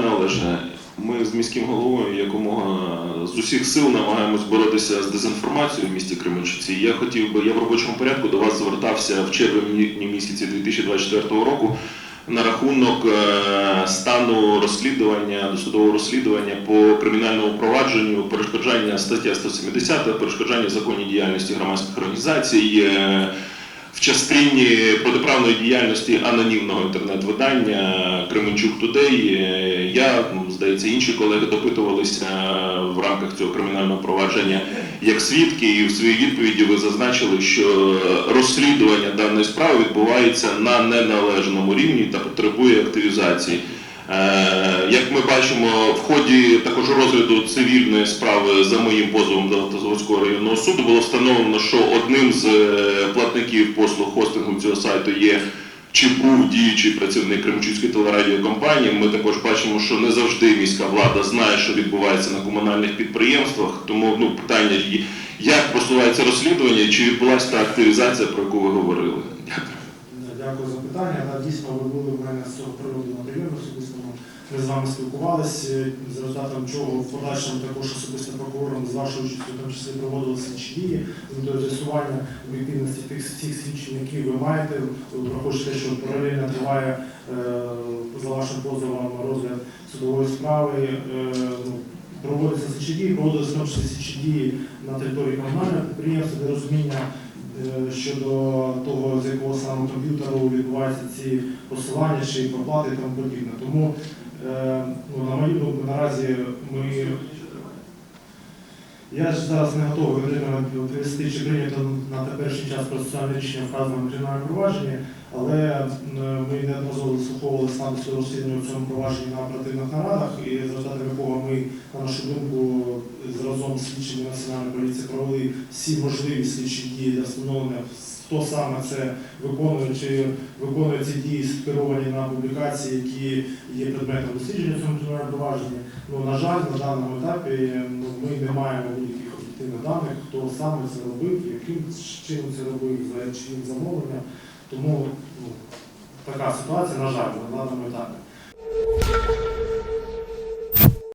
Пане Олеже, ми з міським головою якомога з усіх сил намагаємось боротися з дезінформацією в місті Кременчуці. Я хотів би, я в робочому порядку до вас звертався в червні місяці 2024 року на рахунок е, стану розслідування, досудового розслідування по кримінальному провадженню, перешкоджання стаття 170, перешкоджання законній діяльності громадських організацій. е, в частині протиправної діяльності анонімного інтернет-видання Кременчук Тудей. Е, Я, ну, здається, інші колеги допитувалися в рамках цього кримінального провадження як свідки, і в своїй відповіді ви зазначили, що розслідування даної справи відбувається на неналежному рівні та потребує активізації. Е, Як ми бачимо, в ході також розгляду цивільної справи за моїм позовом до Автозаводського районного суду було встановлено, що одним з е, платників послуг хостингу цього сайту є чи був діючий працівник Кремчуцької телерадіокомпанії. Ми також бачимо, що не завжди міська влада знає, що відбувається на комунальних підприємствах. Тому ну питання як просувається розслідування, чи відбулася та активізація, про яку ви говорили? Дякую. За питання. Да, дійсно, ви були в мене з цього приводу на прийомі особистому. Ми з вами спілкувалися, за результатом чого в подальшому також особисто прокурором з вашою участю, в тому числі проводили слідчі дії з метою з'ясування об'єктивності всіх свідчень, які ви маєте. Враховуючи те, що паралельно триває е, за вашим позовом розгляд судової справи. е, ну, Проводяться слідчі дії, проводилися слідчі дії на території комунального підприємства, де розуміння щодо того, з якого саме комп'ютеру відбуваються ці посилання чи проплати і тому подібне. Тому, е, ну, на мою думку, наразі ми. Я ж зараз не готовий відповісти, чи прийнято на теперішній час процесуальне рішення вказано в кримінальному провадженні, але е, ми неодноразово заслуховували стан розслідування в цьому провадженні на оперативних нарадах, і за якого ми, на нашу думку, разом з слідчими національної поліції провели всі можливі слідчі дії для встановлення, хто саме це виконує, чи виконує ці дії скеровані на публікації, які є предметом дослідження в цьому кримінальному провадженні. Ну, на жаль, на даному етапі ну, ми не маємо будь-яких об'єктивних даних, хто саме це робив, яким чином це робив, за чиїм замовленням. Тому ну, така ситуація, на жаль, на даному етапі.